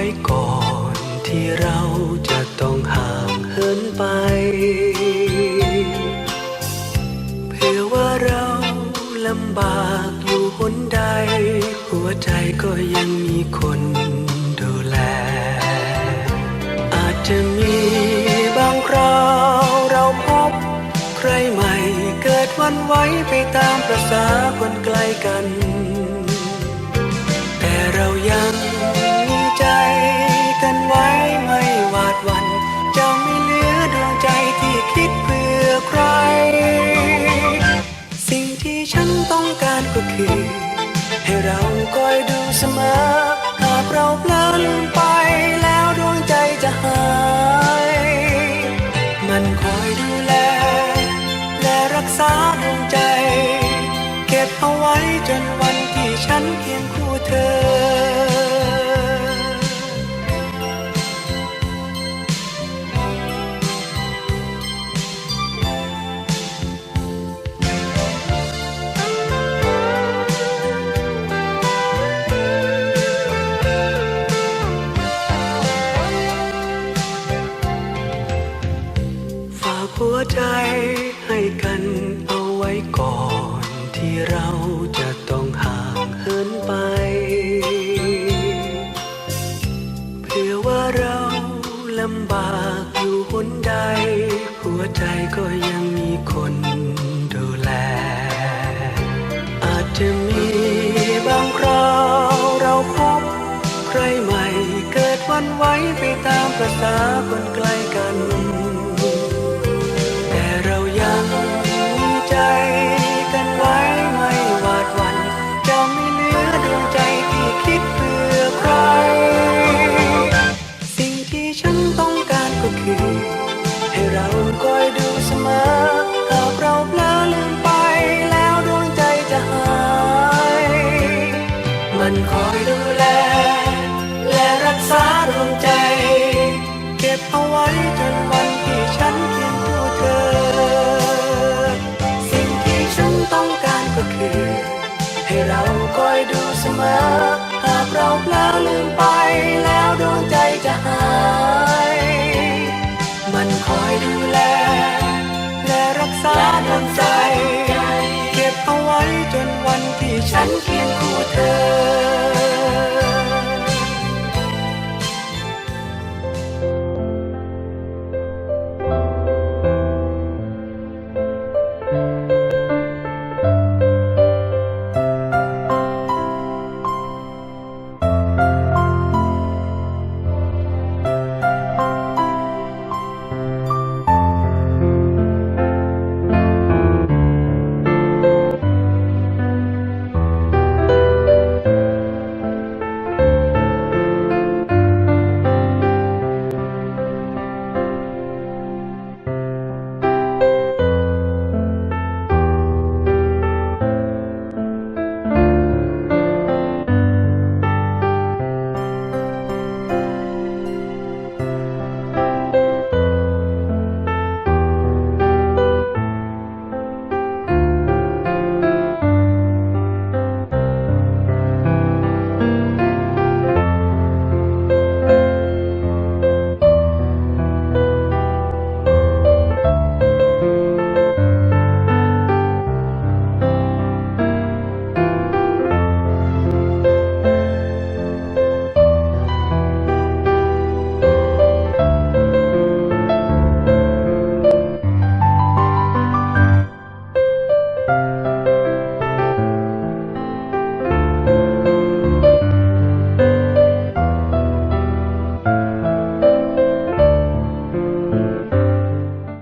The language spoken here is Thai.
ไว้ก่อนที่เราจะต้องห่างเหินไป เพื่อว่าเราลำบากอยู่หนใด หัวใจก็ยังมีคนดูแล อาจจะมีบางคราวเราพบ ใครใหม่เกิดวันไว้ไปตามประษาคนไกลกัน ลินไปแล้วดวงใจจะหาย มันคอยดูแล และรักษาดวงใจ เก็บเอาไว้จนวันที่ฉันเคียงคู่ ใจให้กันเอาไว้ก่อนที่เราจะต้องห่างเหินไป เพื่อว่าเราลำบากอยู่หนใด หัวใจก็ยังมีคนดูแล อาจจะมีบางคราวเราพบ ใครใหม่เกิดวันไหวไปตามประษาคนไกล คิดเพื่อใคร คอยดูเสมอ หากเราเพลอลืมไปแล้วดวงใจจะหาย